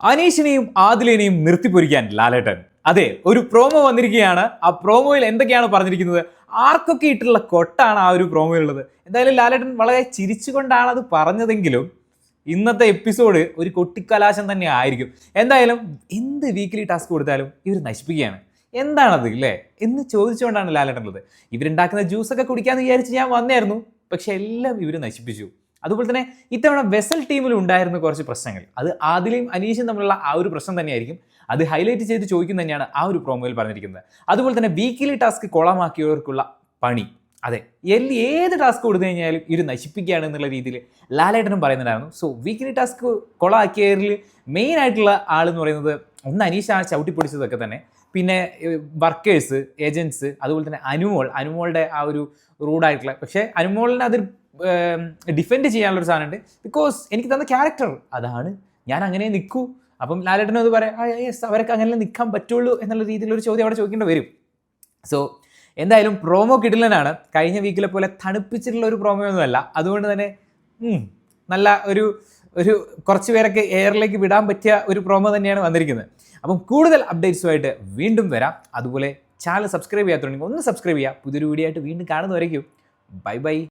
അനീഷിനെയും ആദിലിനെയും നിർത്തിപ്പൊരിക്കാൻ ലാലേട്ടൻ. അതെ ഒരു പ്രോമോ വന്നിരിക്കുകയാണ്. ആ പ്രോമോയിൽ എന്തൊക്കെയാണ് പറഞ്ഞിരിക്കുന്നത്? ആർക്കൊക്കെ ഇട്ടുള്ള കൊട്ടാണ് ആ ഒരു പ്രോമോയിലുള്ളത് എന്തായാലും ലാലേട്ടൻ വളരെ ചിരിച്ചുകൊണ്ടാണ് അത് പറഞ്ഞതെങ്കിലും ഇന്നത്തെ എപ്പിസോഡ് ഒരു കൊട്ടിക്കലാശം തന്നെ ആയിരിക്കും. എന്തായാലും എന്ത് വീക്കിലി ടാസ്ക് കൊടുത്താലും ഇവർ നശിപ്പിക്കുകയാണ്. എന്താണത് ഇല്ലേ എന്ന് ചോദിച്ചുകൊണ്ടാണ് ലാലേട്ടൻ ഉള്ളത്. ഇവരുണ്ടാക്കുന്ന ജ്യൂസൊക്കെ കുടിക്കാമെന്ന് വിചാരിച്ച് ഞാൻ വന്നായിരുന്നു പക്ഷെ എല്ലാം ഇവർ നശിപ്പിച്ചു. അതുപോലെ തന്നെ ഇത്തവണ വെസൽ ടീമിൽ ഉണ്ടായിരുന്ന കുറച്ച് പ്രശ്നങ്ങൾ. അത് ആദിലയും അനീഷും തമ്മിലുള്ള ആ ഒരു പ്രശ്നം തന്നെയായിരിക്കും. അത് ഹൈലൈറ്റ് ചെയ്ത് ചോദിക്കുന്നത് തന്നെയാണ് ആ ഒരു പ്രോമോയിൽ പറഞ്ഞിരിക്കുന്നത്. അതുപോലെ തന്നെ വീക്കിലി ടാസ്ക് കൊളമാക്കിയവർക്കുള്ള പണി. അതെ എല്ലി ഏത് ടാസ്ക് കൊടുത്തു കഴിഞ്ഞാലും ഇത് നശിപ്പിക്കുകയാണ് എന്നുള്ള രീതിയിൽ ലാലേട്ടനും പറയുന്നുണ്ടായിരുന്നു. സോ വീക്കിലി ടാസ്ക് കൊളാക്കിയതിൽ മെയിൻ ആയിട്ടുള്ള ആൾ എന്ന് പറയുന്നത് ഒന്ന് അനീഷ് ആ ചവിട്ടി പൊടിച്ചതൊക്കെ തന്നെ. പിന്നെ വർക്കേഴ്സ് ഏജൻസ് അതുപോലെ തന്നെ അനുമോൾ. അനുമോളുടെ ആ ഒരു റൂഡായിട്ടുള്ള പക്ഷേ അനുമോളിന് അതിൽ ഡിഫെൻഡ് ചെയ്യാനുള്ള ഒരു സാധനമുണ്ട്. ബിക്കോസ് എനിക്ക് തന്ന ക്യാരക്ടർ അതാണ്. ഞാൻ അങ്ങനെ നിൽക്കൂ അപ്പം ലാലേട്ടനും അത് പറയാം യെസ് അവരൊക്കെ അങ്ങനെ നിൽക്കാൻ പറ്റുള്ളൂ എന്നുള്ള രീതിയിലൊരു ചോദ്യം അവിടെ ചോദിക്കേണ്ടി വരും. സോ എന്തായാലും പ്രോമോ കിടിലനാണ്. കഴിഞ്ഞ വീക്കിലെ പോലെ തണുപ്പിച്ചിട്ടുള്ള ഒരു പ്രോമോ ഒന്നുമല്ല അതുകൊണ്ട് തന്നെ നല്ല ഒരു ഒരു കുറച്ച് പേരൊക്കെ എയറിലേക്ക് വിടാൻ പറ്റിയ ഒരു പ്രോമോ തന്നെയാണ് വന്നിരിക്കുന്നത്. അപ്പം കൂടുതൽ അപ്ഡേറ്റ്സുമായിട്ട് വീണ്ടും വരാം. അതുപോലെ ചാനൽ സബ്സ്ക്രൈബ് ചെയ്യാത്തുണ്ടെങ്കിൽ ഒന്ന് സബ്സ്ക്രൈബ് ചെയ്യുക. പുതിയൊരു വീഡിയോ ആയിട്ട് വീണ്ടും കാണുന്നവരേക്കും. Bye bye